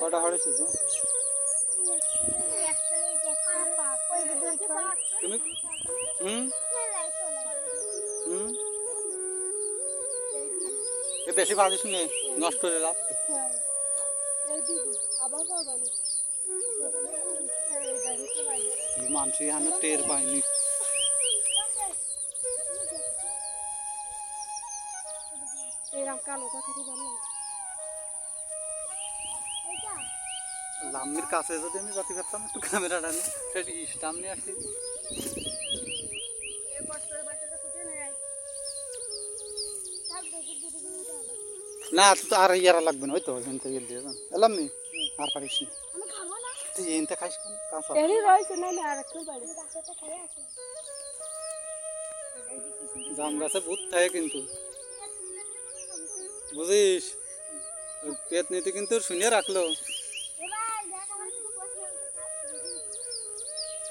কটা হয়েছে তো তুমি হুম? হুম? এ বেশি ভাজিস নে নষ্ট হয়ে লাভ মানুষ এখানে টের পায়নি এরকম কালো বানাই লাম্মির কাছে যদি আমি বাতি করতাম একটু ক্যামেরাটা নিয়ে সেটি স্টাম নিয়ে আসি না তো আর ইয়ারা লাগবে না ওই তো এখান থেকে দিয়ে যান এলাম নি আর পারিস নি তুই এনতে খাইস কেন কাঁচা এরই রয়েছে না না আর একটু বাড়ি জাম গাছে ভূত থাকে কিন্তু বুঝিস ওই পেট নিতে কিন্তু শুনিয়ে রাখলো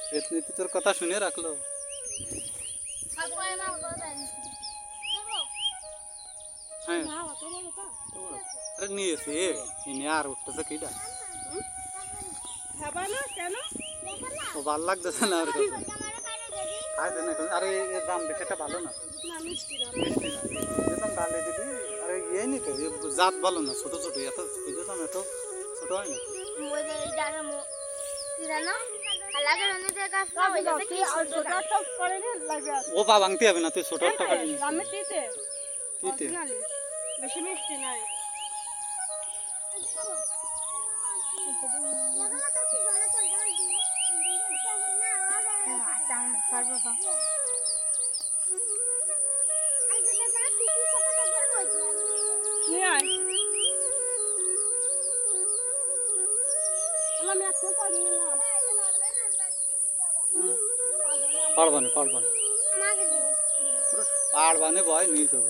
পেট নিতে তোর কথা শুনে রাখলো হ্যাঁ না অত বড় তা আরে নিয়েছে এনে আর উঠতেছে কিটা খাবা না কেন ও ভাল লাগতেছে না আর কাছে খাইছে না এখন। আরে এর দাম বেশি একটা ভালো না না মিষ্টি না মিষ্টি না যেতাম ডালে জাত ভালো না, ছোট ছোট, এত বুঝেতাম এত ছোট হয় না। ও পা ভাঙতে হবে না, তুই ছোট একটা বেশি মিষ্টি নাই নিয়ে আয়। পারবা না পারবা না পারবা না ভয় নিয়ে যাব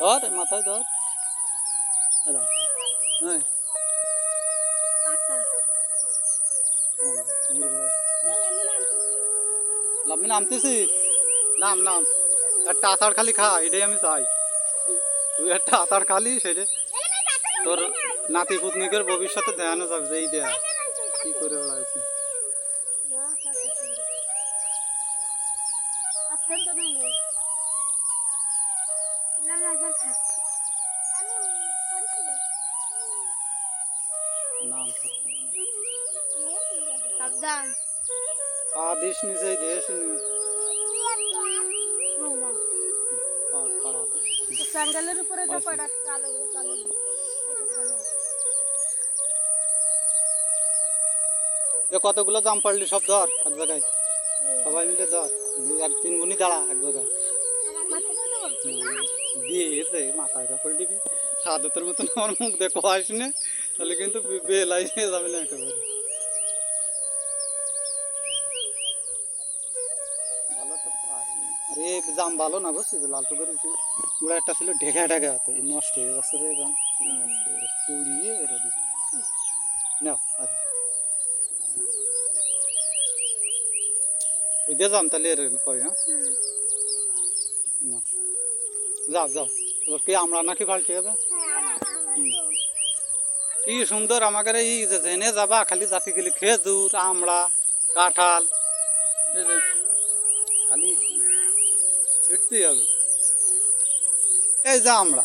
ধর মাথায় ধর। হ্যাঁ লাভমি নামতেছি। নাম নাম। একটা আচার খালি খা, এটাই আমি চাই। তুই একটা আচার খালি, সেটা তোর নাতি পুতনিকের ভবিষ্যতে দেখানো যাবে যে এই দেয়া। কি করে বেড়াইছি সাবধান। পা দিস নিচে দেশ নি পা পাড়া দে। স্যান্ডেলের উপরে তো কয়টা কালো কালো যে কতগুলো দাম পড়লি সব ধর এক জায়গায় সবাই মিলে ধর দু এক তিন গুণই দাঁড়া এক জায়গায় দিয়ে রে মাথায় কাপড় দিবি সাদতের মতন আমার মুখ দেখো আসনে তাহলে কিন্তু বে- বেলাই হয়ে যাবে না একেবারে আরে জাম ভালো না বুঝছিস লাল টুকের গুড়া একটা ছিল ঢেকা ঢেকা তো এই নষ্ট হয়ে যাচ্ছে রে জাম এই নষ্ট হয়ে যাচ্ছে পুড়িয়ে রোদি নাও আচ্ছা ওই দিয়ে যাম তাহলে এর কয় হ্যাঁ নাও যাও যাও এবার কি আমরা নাকি পাল্টে হবে কি সুন্দর আমাকে এই যে জেনে যাবা খালি জাতি গেলি খেজুর আমড়া কাঁঠাল এই যে খালি ছিটতেই হবে এই যা আমরা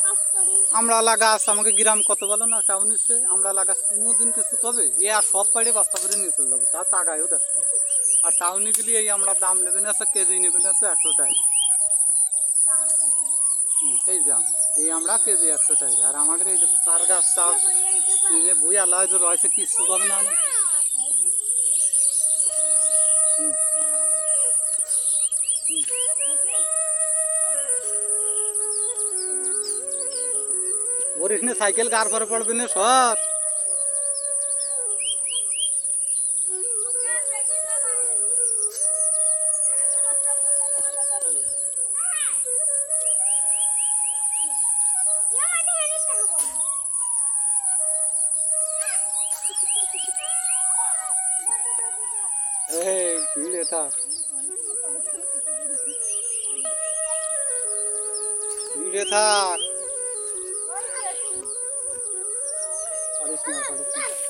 আমরা লাগাস আমাকে গ্রাম কত বলো না টাউন এসে আমরা লাগাস কোনোদিন কিছু কবে এ আর সব পাড়ে বাস্তা করে নিয়ে চলে যাব, তা তাকায়ও দেখতে হবে। আর টাউনে গেলে এই আমরা দাম নেবেন আছে কেজি নেবেন আছে একশো টাকা এই যে আমরা, এই আমরা কেজি একশো টাকা আর আমাদের এই যে চার গাছটা এই যে বই আল্লাহ রয়েছে কিছু পাবে না। হুম। ওর এখানে সাইকেল কার পরে পড়বে না সর। থাক। कृष्ण कृष्ण